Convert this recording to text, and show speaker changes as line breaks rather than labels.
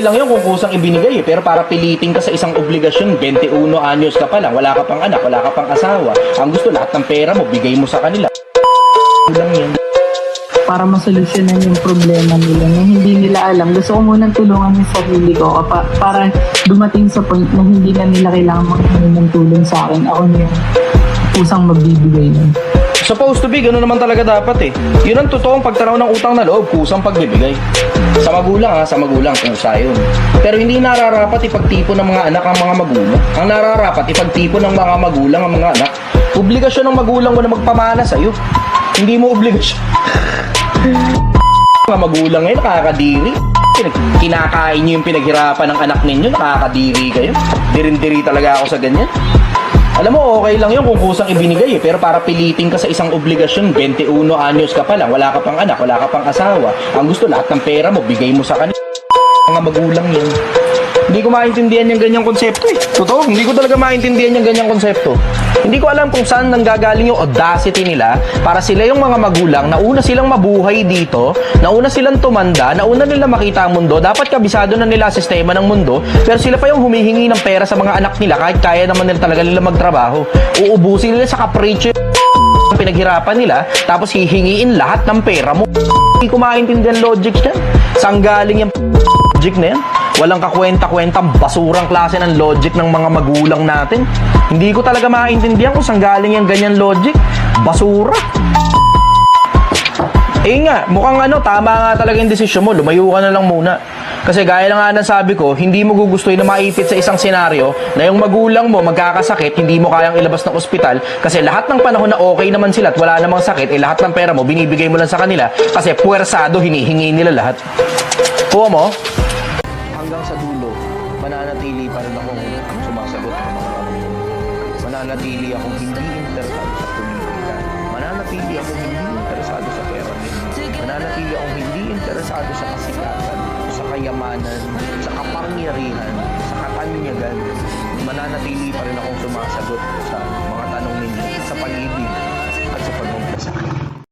Lang yun kung kusang ibinigay eh. Pero para pilitin ka sa isang obligasyon, 21 anyos ka pa lang, wala ka pang anak, wala ka pang asawa. Ang gusto lahat ng pera mo, bigay mo sa kanila. lang yun.
para masolusyonan yung problema nila na hindi nila alam. Gusto ko munang tulungan yung sarili ko kapa, para dumating sa point na hindi na nila kailangan maghingi ng tulong sa akin. Ako na yung pusang magbibigay nun.
Supposed to be, gano'n naman talaga dapat eh. Yun ang totoong pagtanaw ng utang na loob, kusang pagbibigay. Sa magulang ha, sa magulang, kusa yun. Pero hindi nararapat ipagtipo ng mga anak ang mga magulang. Ang nararapat ipagtipo ng mga magulang ang mga anak. Obligasyon ng magulang mo na magpamana sa'yo. Hindi mo obligasyon. mga magulang ngayon, nakakadiri. Kinakain nyo yung pinaghirapan ng anak ninyo, nakakadiri kayo. Dirin-diri talaga ako sa ganyan. Alam mo, okay lang yun kung kusang ibinigay eh. Pero para pilitin ka sa isang obligasyon, 21 anyos ka pa lang, wala ka pang anak, wala ka pang asawa. Ang gusto lahat ng pera mo, bigay mo sa kanila. Mga magulang yan. Hindi ko maintindihan yung ganyang konsepto eh. Totoo, hindi ko talaga maintindihan yung ganyang konsepto. Hindi ko alam kung saan nanggagaling yung audacity nila para sila yung mga magulang na una silang mabuhay dito, na una silang tumanda, na una nila makita ang mundo, dapat kabisado na nila sistema ng mundo, pero sila pa yung humihingi ng pera sa mga anak nila kahit kaya naman nila talaga nila magtrabaho. Uubusin nila sa yung pinaghirapan nila, tapos hihingiin lahat ng pera mo. Hindi ko maintindihan logic niyan. Saan galing yung logic na yan? Walang kakwenta-kwentang basurang klase ng logic ng mga magulang natin. Hindi ko talaga maintindihan kung saan galing yung ganyan logic. Basura. Eh nga, mukhang ano, tama nga talaga yung desisyon mo. Lumayo ka na lang muna. Kasi gaya lang nga ng sabi ko, hindi mo gugustuhin na maipit sa isang senaryo na yung magulang mo magkakasakit, hindi mo kayang ilabas ng ospital kasi lahat ng panahon na okay naman sila at wala namang sakit, eh lahat ng pera mo binibigay mo lang sa kanila kasi puwersado hinihingi nila lahat. Kuha mo? Hanggang sa dulo, mananatili pa rin akong sumasagot ng mga tanong. Mananatili akong hindi interesado sa politika. Mananatili akong hindi interesado sa pera. Mananatili akong hindi interesado sa kasikatan, sa kayamanan, sa kapangyarihan, sa katanyagan. Mananatili pa rin akong sumasagot sa mga tanong ninyo sa pag-ibig at sa pagmamahal sa akin.